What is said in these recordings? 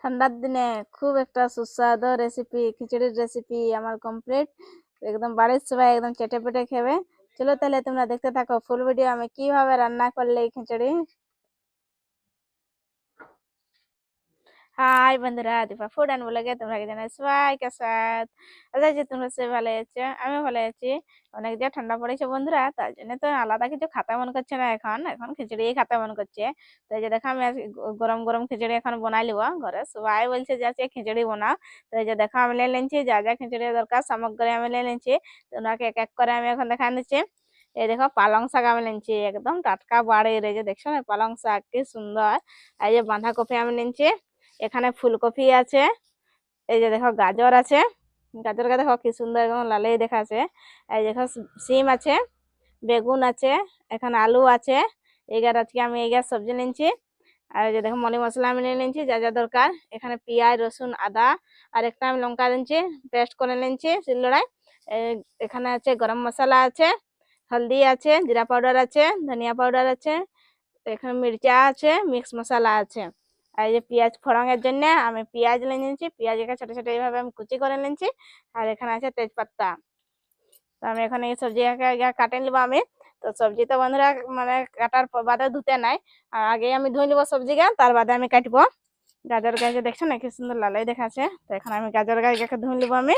ঠান্ডার দিনে খুব একটা সুস্বাদু রেসিপি খিচুড়ির রেসিপি আমার কমপ্লিট একদম বাড়ির সবাই একদম চেটে পেটে খেবে। চলো তাহলে তোমরা দেখতে থাকো ফুল ভিডিও আমি কীভাবে রান্না করলে এই খিচুড়ি। হাই বন্ধুরা দীপা ফুড অ্যান্ড ব্লগে তোমরা জানাই সবাইকে সাথ আচ্ছা যে তোমরা সে ভালো আছো আমি ভালো আছি অনেক যে ঠান্ডা পড়েছে বন্ধুরা তার জন্য তো আলাদা কিছু খাতা মন করছে না এখন এখন খিচুড়ি খাতা মন করছে তো এই যে দেখো আমি গরম গরম খিচুড়ি এখন বানাই লিব ঘরে সবাই বলছে যে আজকে খিচুড়ি বানাও তো এই যে দেখো আমি নিয়ে নিচ্ছি যা যা খিচুড়ি দরকার সামগ্রী আমি নিয়ে নিচ্ছি তোমরাকে এক এক করে আমি এখন দেখা নিচ্ছি এই দেখো পালং শাক আমি নিচ্ছি একদম টাটকা বাড়ির এই যে দেখছ না পালং শাক কি সুন্দর এই যে বাঁধাকপি আমি নিচ্ছি এখানে ফুলকপি আছে। এই যে দেখো গাজর আছে। গাজরটা দেখো কি সুন্দর একদম লালেই দেখাচ্ছে। এই দেখো সিম আছে, বেগুন আছে, এখানে আলু আছে। এইগার আজকে আমি এইগার সবজি নিচ্ছি আর যে দেখো মলি মশলা আমি নিয়ে নিচ্ছি যা যা দরকার। এখানে পেঁয়াজ, রসুন, আদা, আর একটা আমি লঙ্কা নিচ্ছি পেস্ট করে নিচ্ছি শিলনোড়ায়। এ- এখানে আছে গরম মশলা আছে, হলদি আছে, জিরা পাউডার আছে, ধনিয়া পাউডার আছে, এখানে মির্চা আছে, মিক্স মশলা আছে। আর এই যে পেঁয়াজ ফোড়নের জন্য আমি পেঁয়াজ নিয়ে নিয়েছি। পেঁয়াজকে ছোট ছোট এইভাবে আমি কুচি করে নিয়েছি। আর এখানে আছে তেজপাতা। তো আমি এখানে এই সবজি কাটে নিব আমি। তো সবজি তো বন্ধুরা মানে কাটার বাদে ধুতে নাই। আর আগে আমি ধুয়ে নিব সবজিকে, তার বাদে আমি কাটবো। গাজর গাছে দেখছ না, কি সুন্দর লালাই দেখাচ্ছে। তো এখানে আমি গাজর গাছকে ধুয়ে নিব আমি।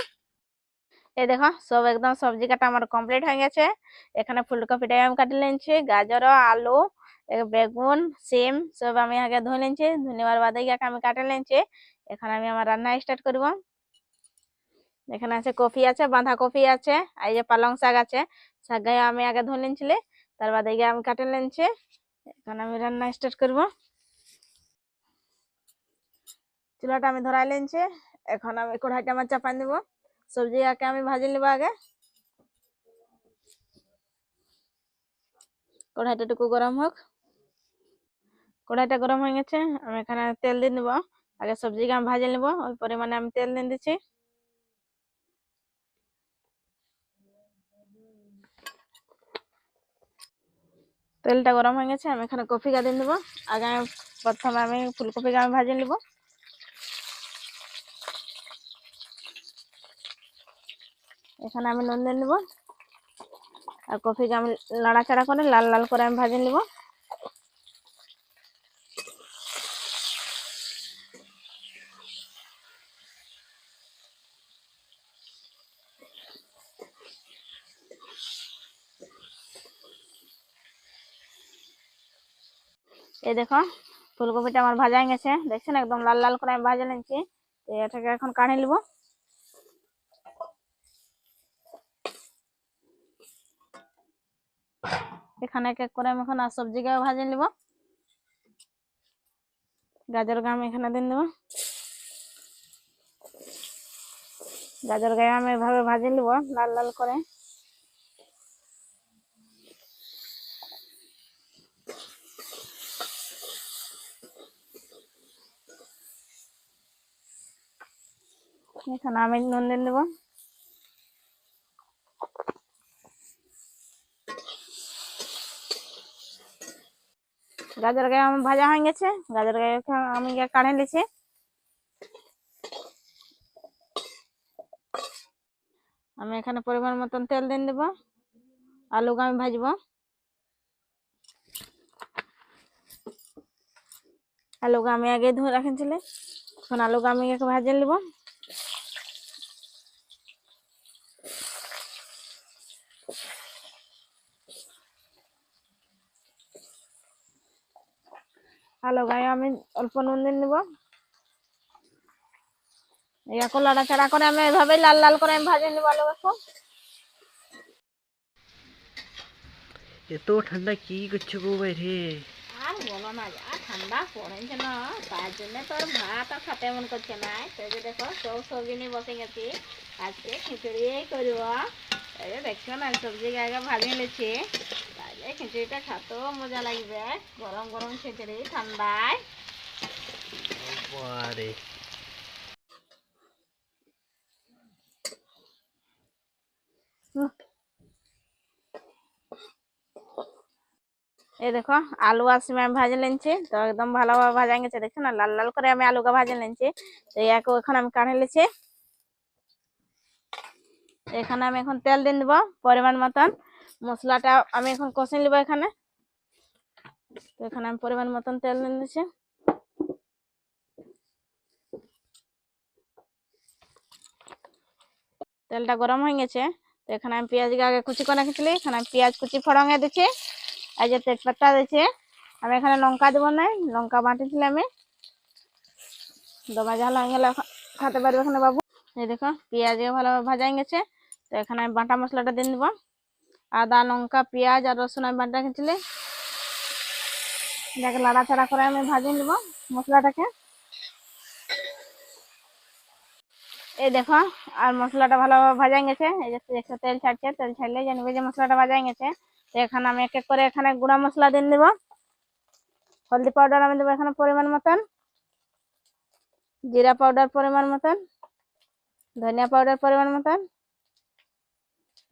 এই দেখো, সব একদম সবজি কাটা আমার কমপ্লিট হয়ে গেছে। এখানে ফুলকপিটা আমি কাটি নিয়েছি। গাজর আলু বেগুন, সিম, সব আমি আগে ধুয়ে নিয়েছি। ধুয়ে নেওয়ার বাদে ইয়াকে আমি কাটে নিয়েছি। এখন আমি আমার রান্না স্টার্ট করব। এখানে আছে কফি আছে, বাঁধাকপি আছে, আর এই যে পালং শাক আছে শাক আমি আগে ধুয়ে নিয়েছিলি তার বাদে গিয়ে আমি কাটে নিয়েছি। এখন আমি রান্না স্টার্ট করব। চুলাটা আমি ধরাই নিয়েছি। এখন আমি কড়াইটা আমার চাপান দেবো। সবজি আগে আমি ভাজি নেব আগে। কড়াইটা একটু গরম হোক। কড়াইটা গরম হয়ে গেছে, আমি এখানে তেল দিয়ে নেব। আগে সবজিকে আমি ভাজে নেব, ওই পরিমাণে আমি তেল দিয়ে দিচ্ছি। তেলটা গরম হয়ে গেছে, আমি এখানে কফি দিয়ে নেব। আগে আমি প্রথমে আমি ফুলকপিকে আমি ভাজে নেব। এখানে আমি নুন দিয়ে নেব। আর কফিকে আমি নাড়াচাড়া করে লাল লাল করে আমি ভাজে নেব। এই দেখো, ফুলকপিটা আমার ভাজা গেছে। দেখছেন, একদম লাল লাল করে আমি ভাজে নিচ্ছি এটাকে এখন কাঢ়ে নিব। এখানে এক এক করে আমি এখন আর সবজিকে ভাজে নিব। গাজর গাম এখানে দিয়ে নেব। গাজর গায়ে আমি এভাবে ভাজে নিব, লাল লাল করে। এখানে আমি নুন দিয়ে নেব গাজর গায়ে আমার ভাজা হয়ে গেছে গাজর গায়ে আমি কাঢ়ে নিয়েছি আমি এখানে পরিমাণ মতন তেল দিয়ে দেবো, আলুকে আমি ভাজবো। আলুকে আমি আগে ধুয়ে রাখেছিলি এখন আলুকে আমি ভাজে নিব। আলু গায়ে আমি অল্প নুন দিয়ে নিব। লাড়াচাড়া করে আমি এভাবেই লাল লাল করে আমি ভাজে নিব আলু গাছও এত ঠান্ডা কি করছ গো বাইরে? আর বলো না যা ঠান্ডা পড়েছে না তার জন্য তো আর ভাত আর খেতে মন করছে না। তো যে দেখো সব সবজি নিয়ে বসে গেছি। আজকে খিচুড়ি করব। দেখছ না সবজি আগে ভাজে নিয়েছি তাহলে খিচুড়িটা খেতেও মজা লাগবে। গরম গরম খিচুড়ি ঠান্ডায়। এই দেখো আলু আর সিম আমি ভাজে নিচ্ছি তো একদম ভালোভাবে ভাজা গেছে। দেখছ না লাল লাল করে আমি আলুকে ভাজে নিচ্ছি তো এক এখন আমি কাঢ়ে নিচ্ছি এখানে আমি এখন তেল দিয়ে দিব পরিমাণ মতন। মশলাটা আমি এখন কষে নিব এখানে। তো এখানে আমি পরিমাণ মতন তেল দিয়ে দিচ্ছি তেলটা গরম হয়ে গেছে। তো এখানে আমি পেঁয়াজকে আগে কুচি করে রেখেছিলি, এখানে আমি পেঁয়াজ কুচি ফড়ঙে দিচ্ছি আর যে তেজপাতা দিচ্ছি আমি এখানে লঙ্কা দেবো না লঙ্কা বাটিছিলাম আমি। দমা ঝাল হয়ে গেলে খাতে পারবে এখানে বাবু। এই দেখো পেঁয়াজে ভালোভাবে ভাজা গেছে। তো এখানে আমি বাটা মশলাটা দিয়ে দেবো আদা, লঙ্কা, পেঁয়াজ আর রসুন আমি বাটা রেখেছিলি যাকে লাড়াচাড়া করে আমি ভাজিয়ে নেব মশলাটাকে। এই দেখো, আর মশলাটা ভালোভাবে ভাজা গেছে। এই যে একটু তেল ছাড়ছে, তেল ছাড়লে জানবে যে মশলাটা ভাজা গেছে। তো এখানে আমি এক এক করে এখানে গুঁড়া মশলা দিয়ে দেবো হলদি পাউডার আমি দেবো এখানে পরিমাণ মতন। জিরা পাউডার পরিমাণ মতন। ধনিয়া পাউডার পরিমাণ মতন।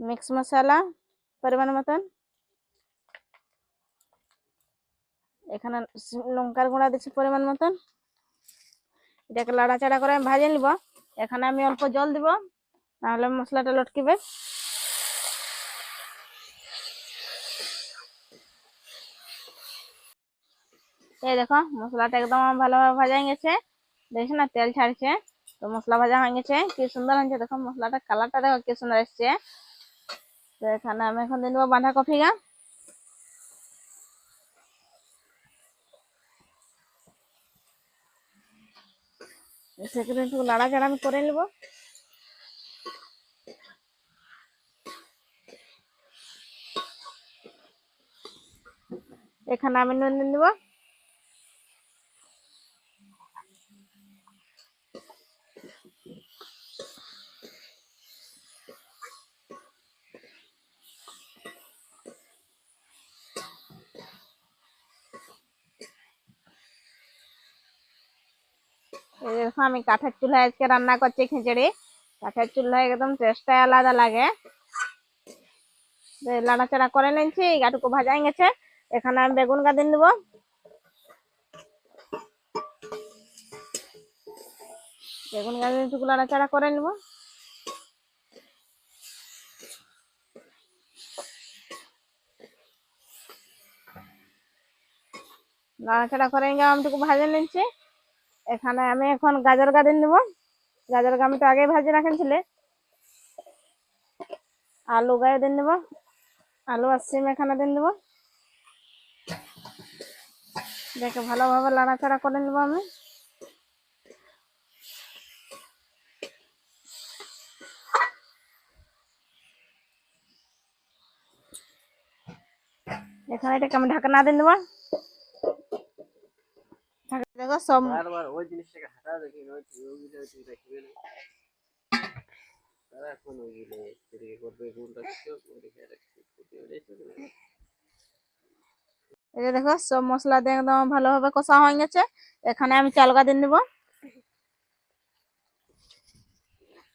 মিক্স মশলা পরিমাণ মতন এখানে লঙ্কার গুঁড়া দিচ্ছি পরিমাণ মতন এটাকে লাড়াচাড়া করে আমি ভাজে নিব এখানে আমি অল্প জল দিব নাহলে মশলাটা লটকিবে এই দেখো মশলাটা একদম ভালোভাবে ভাজা গেছে দেখছ না তেল ছাড়ছে তো মশলা ভাজা হয়ে গেছে কি সুন্দর হয়েছে দেখো মশলাটা কালারটা দেখো কি সুন্দর এসছে তো এখানে আমি এখন দিয়ে দেবো বাঁধাকপি গা সেখানে একটু নাড়াচাড়া আমি করে নেব। এখানে আমি নুন দিয়ে আমি কাঠের চুলায় আজকে রান্না করছি খিচুড়ি। কাঠের চুলায় একদম টেস্টটাই আলাদা লাগে। এই করে নিচ্ছি গাটুকু ভাজা হয়ে গেছে। এখানে আমি বেগুন গাদিন দেবো। বেগুন গাদিন টুকু নাড়াচাড়া করে নেব। নাড়াচাড়া করে নিয়ে আমি টুকু ভাজে নিচ্ছি এখানে আমি এখন গাজর গাদিন দেবো। গাজর আমি তো আগেই ভাজি রাখেছিলে আলু গায়ে দিন দেবো। আলু আর সিম এখানে দিন দেবো। দেখে ভালোভাবে লাড়াচাড়া করে নেব আমি। এখানে এটাকে আমি ঢাকনা দিন দেবো। সব বারবার ওই জিনিসটাকে হাঁটা দেখি ওই ওইগুলো তুই দেখবি না তারা এখন ওইগুলো এদিকে করবে কোনটা কিছু দেখে এই যে দেখো সব মশলা দিয়ে একদম ভালোভাবে কষা হয়ে গেছে। এখানে আমি চালগা দিন দেবো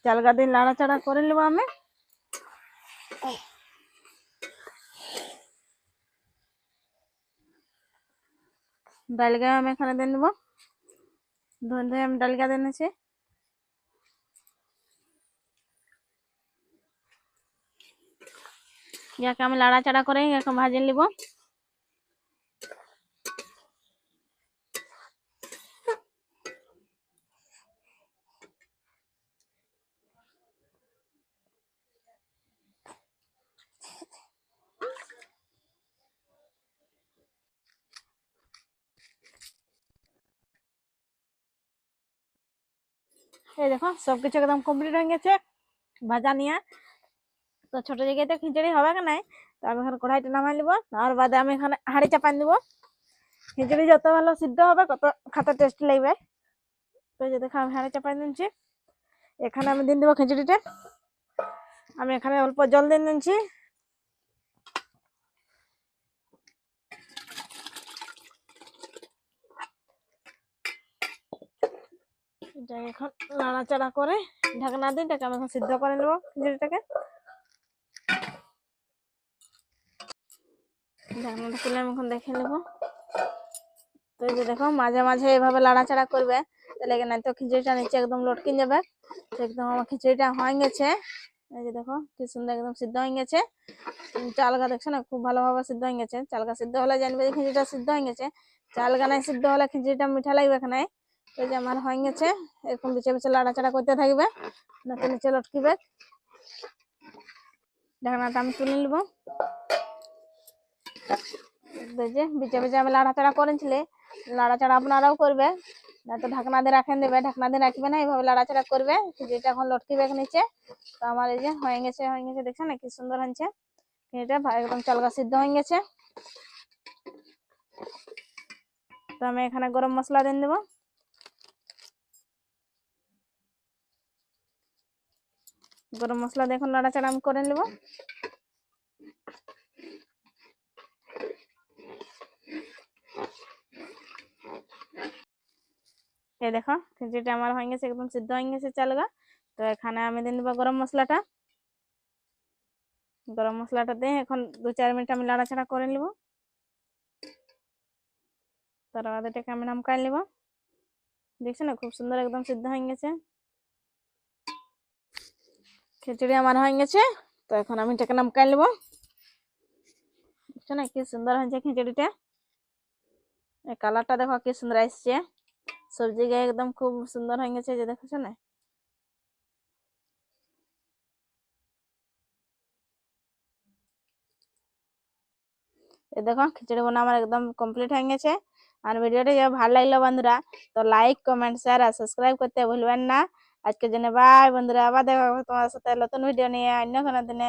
চালগা দিন নাড়াচাড়া করে নেব আমি। ডালগা আমি এখানে দিয়ে নেব। ধুয়ে ধুয়ে আমি ডালগা দিয়ে যাকে ইয়াকে আমি লাড়াচাড়া করে এরকম ভাজে নিব এই দেখো, সবকিছু একদম কমপ্লিট হয়ে গেছে। ভাজা নিয়ে। তো ছোট জায়গাতে খিচুড়ি হবে কি নাই? তো আমি এখানে কড়াইটা নামাই নিব আর বাদে আমি এখানে হাঁড়ি চাপাই দিব খিচুড়ি যত ভালো সিদ্ধ হবে কত খেতে টেস্ট লাগবে। তো যে দেখো, আমি হাঁড়ি চাপাই দিচ্ছি এখানে আমি দিন দিব খিচুড়িটা। আমি এখানে অল্প জল দিয়ে নিচ্ছি। এটা এখন নাড়াচাড়া করে ঢাকনা দিয়ে এটাকে আমি এখন সিদ্ধ করে নেব খিচুড়িটাকে। ঢাকনাটা খুলে আমি এখন দেখে নেব। তো এই যে দেখো, মাঝে মাঝে এভাবে লাড়াচাড়া করবে, তাহলে এখানে তো খিচুড়িটা নিচে একদম লটকিন যাবে। তো একদম আমার খিচুড়িটা হয়ে গেছে। এই যে দেখো, কি সুন্দর একদম সিদ্ধ হয়ে গেছে। চালগা দেখছ না, খুব ভালোভাবে সিদ্ধ হয়ে গেছে। চালগা সিদ্ধ হলে জানবে যে খিচুড়িটা সিদ্ধ হয়ে গেছে। চালগা নাই সিদ্ধ হলে খিচুড়িটা মিঠা লাগবে এখানে। এই যে আমার হয়ে গেছে, এরকম বিছে বিছে লাড়াচাড়া করতে থাকবে না তো নিচে লটকিবে ঢাকনাটা আমি তুলে নিব। যে বিচে বিচে আমি লাড়াচাড়া করেছিলে, লাড়াচাড়া আপনারাও করবে না তো ঢাকনা দিয়ে রাখেন দেবে, ঢাকনা দিয়ে রাখবে না এইভাবে লাড়াচাড়া করবে, যেটা এখন লটকিবে নিচে। তো আমার এই যে হয়ে গেছে হয়ে গেছে, দেখছেন কি সুন্দর হয়েছে? এটা একদম চালগা সিদ্ধ হয়ে গেছে। তো আমি এখানে গরম মশলা দিয়ে দেবো। গরম মশলা দিয়ে এখন নাড়াচাড়া আমি করে নেব। এই দেখো, খিচুড়িটা আমার হয়ে গেছে, একদম সিদ্ধ হয়ে গেছে চালগা। তো এখানে আমি দিয়ে দেবো গরম মশলাটা। গরম মশলাটা দিয়ে এখন দু চার মিনিট আমি নাড়াচাড়া করে নিব। তার বাদে এটাকে আমি নামকাই নিব। দেখছ না, খুব সুন্দর একদম সিদ্ধ হয়ে গেছে। খিচুড়ি আমার হয়ে গেছে। তো এখন আমি এটাকে নামকাই নিব। দেখছ না, কি সুন্দর হয়েছে খিচুড়িটা। এই কালারটা দেখো কি সুন্দর আসছে। সবজি গায়ে একদম খুব সুন্দর হয়ে গেছে যে দেখেছ না? এই দেখো, খিচুড়ি বোনা আমার একদম কমপ্লিট হয়ে গেছে। আর ভিডিওটা ভালো লাগল বন্ধুরা, তো লাইক কমেন্ট শেয়ার আর সাবস্ক্রাইব করতে ভুলবেন না। আজকের জন্য বাই বন্ধুরা, আবার দেখা হবে তোমার সাথে নতুন ভিডিও নিয়ে, অন্য কোনো দিনে।